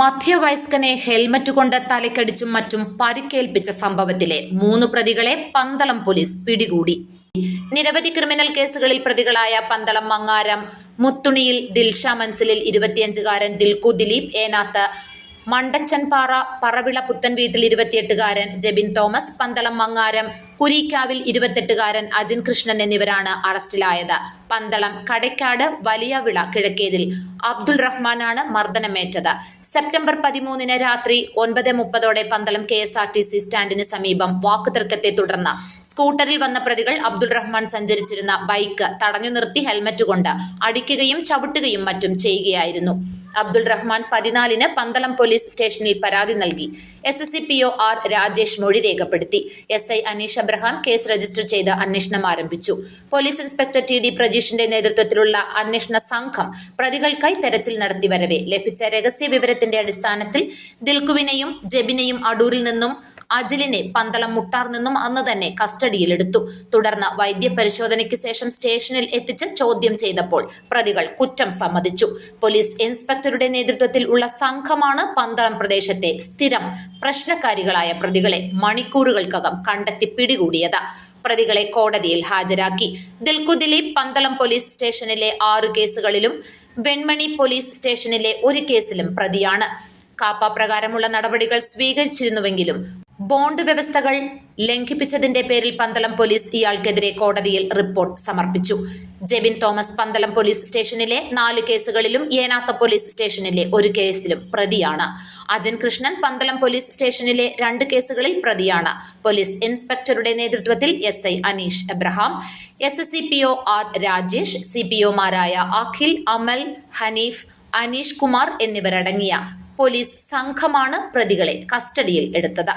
മധ്യവയസ്കനെ helmet കൊണ്ട് തലക്കടിച്ചും മറ്റും പരിക്കേൽപ്പിച്ച സംഭവത്തിലെ മൂന്ന് പ്രതികളെ പന്തളം പോലീസ് പിടികൂടി. നിരവധി ക്രിമിനൽ കേസുകളിൽ പ്രതികളായ പന്തളം മങ്ങാരം മുത്തുണിയിൽ ദിൽഷ മൻസിലിൽ ഇരുപത്തിയഞ്ചുകാരൻ ദിൽകു ദിലീപ് ഏനാത്ത് മണ്ടച്ചൻപാറ പറവിള പുത്തൻ വീട്ടിൽ ഇരുപത്തിയെട്ടുകാരൻ ജെബിൻ തോമസ് പന്തളം മങ്ങാരം കുരീക്കാവിൽ ഇരുപത്തെട്ടുകാരൻ അജിൻ കൃഷ്ണൻ എന്നിവരാണ് അറസ്റ്റിലായത്. പന്തളം കടയ്ക്കാട് വലിയവിള കിഴക്കേതിൽ അബ്ദുൾ റഹ്മാനാണ് മർദ്ദനമേറ്റത്. സെപ്റ്റംബർ പതിമൂന്നിന് രാത്രി ഒൻപത് മുപ്പതോടെ Pandalam K S R T C സ്റ്റാൻഡിന് സമീപം വാക്കുതർക്കത്തെ തുടർന്ന് സ്കൂട്ടറിൽ വന്ന പ്രതികൾ അബ്ദുൾ റഹ്മാൻ സഞ്ചരിച്ചിരുന്ന ബൈക്ക് തടഞ്ഞു നിർത്തി ഹെൽമറ്റ് കൊണ്ട് അടിക്കുകയും ചവിട്ടുകയും മറ്റും ചെയ്യുകയായിരുന്നു. അബ്ദുൾ റഹ്മാൻ പതിനാലിന് പന്തളം പോലീസ് സ്റ്റേഷനിൽ പരാതി നൽകി. S S C P O R Rajesh മൊഴി രേഖപ്പെടുത്തി. S I Aneesh Abraham case register ചെയ്ത് അന്വേഷണം ആരംഭിച്ചു. പോലീസ് ഇൻസ്പെക്ടർ ടി ഡി പ്രജീഷിന്റെ നേതൃത്വത്തിലുള്ള അന്വേഷണ സംഘം പ്രതികൾക്കായി തെരച്ചിൽ നടത്തി വരവെ. ലഭിച്ച രഹസ്യ വിവരത്തിന്റെ അടിസ്ഥാനത്തിൽ ദിൽകുവിനെയും ജബിനെയും അടൂരിൽ നിന്നും അജിലിനെ പന്തളം മുട്ടാർ നിന്നും അന്ന് തന്നെ കസ്റ്റഡിയിലെടുത്തു തുടർന്ന് വൈദ്യപരിശോധനയ്ക്ക് ശേഷം സ്റ്റേഷനിൽ എത്തിച്ച് ചോദ്യം ചെയ്തപ്പോൾ പ്രതികൾ കുറ്റം സമ്മതിച്ചു. പോലീസ് ഇൻസ്പെക്ടറുടെ നേതൃത്വത്തിൽ ഉള്ള സംഘമാണ് പന്തളം പ്രദേശത്തെ സ്ഥിരം പ്രശ്നക്കാരികളായ പ്രതികളെ മണിക്കൂറുകൾക്കകം കണ്ടെത്തി പിടികൂടിയത്. പ്രതികളെ കോടതിയിൽ ഹാജരാക്കി. ദിൽകുദിലി പന്തളം പോലീസ് സ്റ്റേഷനിലെ ആറ് കേസുകളിലും വെൺമണി പോലീസ് സ്റ്റേഷനിലെ ഒരു കേസിലും പ്രതിയാണ്. കാപ്പ പ്രകാരമുള്ള നടപടികൾ സ്വീകരിച്ചിരുന്നുവെങ്കിലും ബോണ്ട് വ്യവസ്ഥകൾ ലംഘിപ്പിച്ചതിന്റെ പേരിൽ പന്തളം പോലീസ് ഇയാൾക്കെതിരെ കോടതിയിൽ റിപ്പോർട്ട് സമർപ്പിച്ചു. ജെവിൻ തോമസ് പന്തളം പോലീസ് സ്റ്റേഷനിലെ നാല് കേസുകളിലും ഏനാത്ത പോലീസ് സ്റ്റേഷനിലെ ഒരു കേസിലും പ്രതിയാണ്. അജൻ കൃഷ്ണൻ പന്തളം പോലീസ് സ്റ്റേഷനിലെ രണ്ട് കേസുകളിൽ പ്രതിയാണ്. പോലീസ് ഇൻസ്പെക്ടറുടെ നേതൃത്വത്തിൽ S I Aneesh Abraham S S C R Rajesh C P ഒമാരായ Akhil Amal Haneef Aneesh Kumar എന്നിവരടങ്ങിയ പോലീസ് സംഘമാണ് പ്രതികളെ കസ്റ്റഡിയിൽ എടുത്തത്.